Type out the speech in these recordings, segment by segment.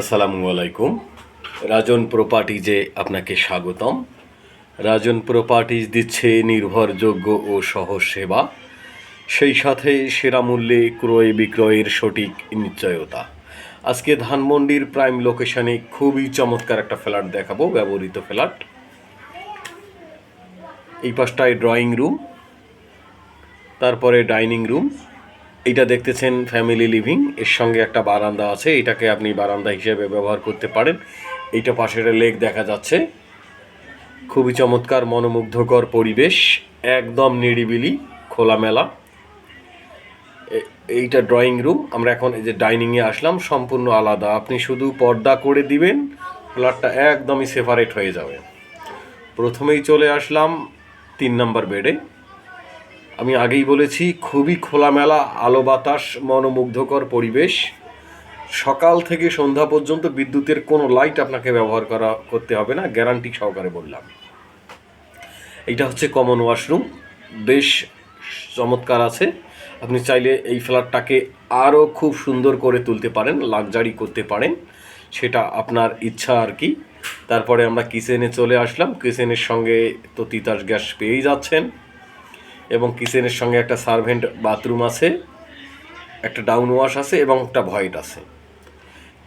আসসালামু আলাইকুম। রাজন প্রপার্টিজে আপনাকে স্বাগতম। রাজন প্রপার্টিজ দিচ্ছে নির্ভরযোগ্য ও সহজ সেবা। সেই সাথে সেরা মূল্যে ক্রয় বিক্রয়ের সঠিক নিশ্চয়তা। আজকে ধানমন্ডির প্রাইম লোকেশনে খুবই চমৎকার একটা ফ্ল্যাট দেখাবো, ব্যবহৃত ফ্ল্যাট। এই পাশটায় ড্রয়িং রুম, তারপরে ডাইনিং রুম এইটা দেখতেছেন ফ্যামিলি লিভিং এর সঙ্গে একটা বারান্দা আছে, এটাকে আপনি বারান্দা হিসেবে ব্যবহার করতে পারেন। এইটা পাশের লেক দেখা যাচ্ছে। খুবই চমৎকার, মনোমুগ্ধকর পরিবেশ, একদম নিরিবিলি, খোলামেলা। এইটা ড্রয়িং রুম আমরা এখন এই যে ডাইনিংয়ে আসলাম, সম্পূর্ণ আলাদা। আপনি শুধু পর্দা করে দিবেন ফ্ল্যাটটা একদমই সেপারেট হয়ে যাবে। প্রথমেই চলে আসলাম তিন নম্বর বেডে আমি আগেই বলেছি, খুবই খোলামেলা, আলো বাতাস, মনোমুগ্ধকর পরিবেশ। সকাল থেকে সন্ধ্যা পর্যন্ত বিদ্যুতের কোনো লাইট আপনাকে ব্যবহার করা, করতে হবে না গ্যারান্টি সহকারে বললাম। এইটা হচ্ছে কমন ওয়াশরুম বেশ চমৎকার আছে। আপনি চাইলে এই ফ্ল্যাটটাকে আরও খুব সুন্দর করে তুলতে পারেন লাক্সারি করতে পারেন। সেটা আপনার ইচ্ছা আর কি। তারপরে আমরা কিচেনে চলে আসলাম। কিচেনের সঙ্গে তো তিতাস গ্যাস পেয়েই যাচ্ছেন। এবং কিচেনের সঙ্গে একটা সার্ভেন্ট বাথরুম আছে, একটা ডাউন ওয়াশ আছে এবং একটা ভয়েট আছে।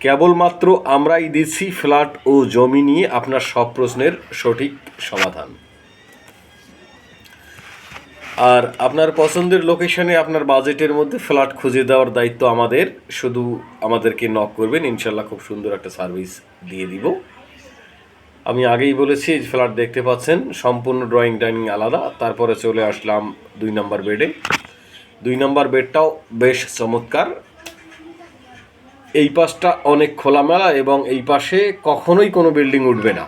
কেবলমাত্র আমরাই দিচ্ছি ফ্ল্যাট ও জমি নিয়ে আপনার সব প্রশ্নের সঠিক সমাধান। আর আপনার পছন্দের লোকেশনে আপনার বাজেটের মধ্যে ফ্ল্যাট খুঁজে দেওয়ার দায়িত্ব আমাদের, শুধু আমাদেরকে নক করবেন, ইনশাল্লাহ খুব সুন্দর একটা সার্ভিস দিয়ে দিব। আমি আগেই বলেছি, ফ্ল্যাট দেখতে পাচ্ছেন, সম্পূর্ণ ড্রয়িং ডাইনিং আলাদা। তারপরে চলে আসলাম দুই নম্বর বেডে দুই নম্বর বেডটাও বেশ চমৎকার। এই পাশটা অনেক খোলামেলা এবং এই পাশে কখনোই কোনো বিল্ডিং উঠবে না।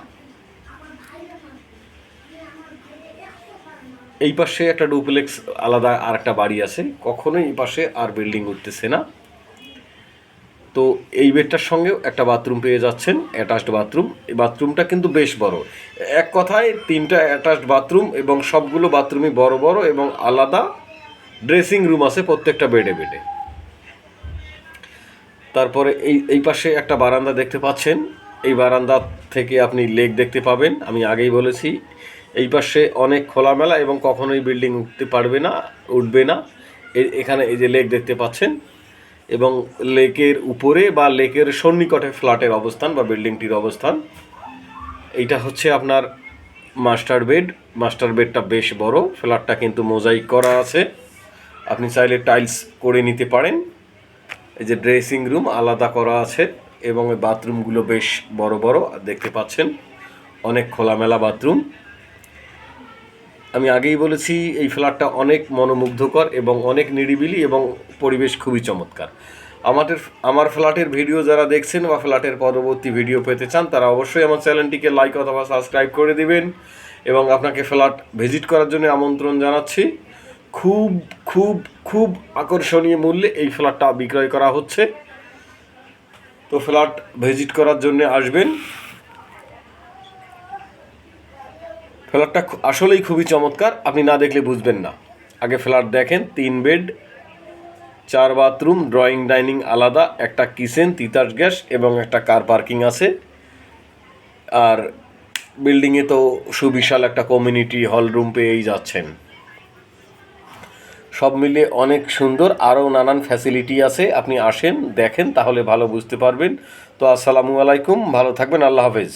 এই পাশে একটা ডুপ্লেক্স আলাদা আর একটা বাড়ি আছে। কখনোই এই পাশে আর বিল্ডিং উঠতেছে না। তো এই বেডটার সঙ্গেও একটা বাথরুম পেয়ে যাচ্ছেন অ্যাটাচড বাথরুম এই বাথরুমটা কিন্তু বেশ বড়। এক কথায় তিনটা অ্যাটাচড বাথরুম এবং সবগুলো বাথরুমই বড় বড় এবং আলাদা ড্রেসিং রুম আছে প্রত্যেকটা বেডে বেডে তারপরে এই এই পাশে একটা বারান্দা দেখতে পাচ্ছেন। এই বারান্দা থেকে আপনি লেক দেখতে পাবেন, আমি আগেই বলেছি। এই পাশে অনেক খোলামেলা এবং কখনোই বিল্ডিং উঠতে পারবে না, উঠবে না। এখানে এই যে লেক দেখতে পাচ্ছেন এবং লেকের উপরে বা লেকের সন্নিকটে ফ্ল্যাটের অবস্থান বা বিল্ডিংটির অবস্থান। এইটা হচ্ছে আপনার মাস্টার বেড। মাস্টার বেডটা বেশ বড়। ফ্ল্যাটটা কিন্তু মোজাইক করা আছে। আপনি চাইলে টাইলস করে নিতে পারেন। এই যে ড্রেসিং রুম আলাদা করা আছে এবং বাথরুমগুলো বেশ বড় বড়। দেখতে পাচ্ছেন, অনেক খোলামেলা বাথরুম। আমি আগেই বলেছি, এই ফ্ল্যাটটা অনেক মনোমুগ্ধকর এবং অনেক নিরিবিলি এবং পরিবেশ খুবই চমৎকার। আমাদের, আমার ফ্ল্যাটের ভিডিও যারা দেখছেন বা ফ্ল্যাটের পরবর্তী ভিডিও পেতে চান, তারা অবশ্যই আমার চ্যানেলটিকে লাইক অথবা সাবস্ক্রাইব করে দিবেন এবং আপনাকে ফ্ল্যাট ভিজিট করার জন্য আমন্ত্রণ জানাচ্ছি। খুব খুব খুব আকর্ষণীয় মূল্যে এই ফ্ল্যাটটা বিক্রয় করা হচ্ছে। তো ফ্ল্যাট ভিজিট করার জন্য আসবেন। ফ্ল্যাটটা আসলেই খুবই চমৎকার, আপনি না দেখলে বুঝবেন না। আগে ফ্ল্যাট দেখেন, তিন বেড, চার বাথরুম, ড্রয়িং, ডাইনিং আলাদা, একটা কিচেন, তিতাস গ্যাস এবং একটা কার পার্কিং আছে। আর বিল্ডিংয়ে তো সুবিশাল একটা কমিউনিটি হল রুম পেয়েই যাচ্ছেন। সব মিলিয়ে অনেক সুন্দর, আরও নানান ফ্যাসিলিটি আছে, আপনি আসেন, দেখেন, তাহলে ভালো বুঝতে পারবেন। তো আসসালামু আলাইকুম, ভালো থাকবেন, আল্লাহ হাফেজ।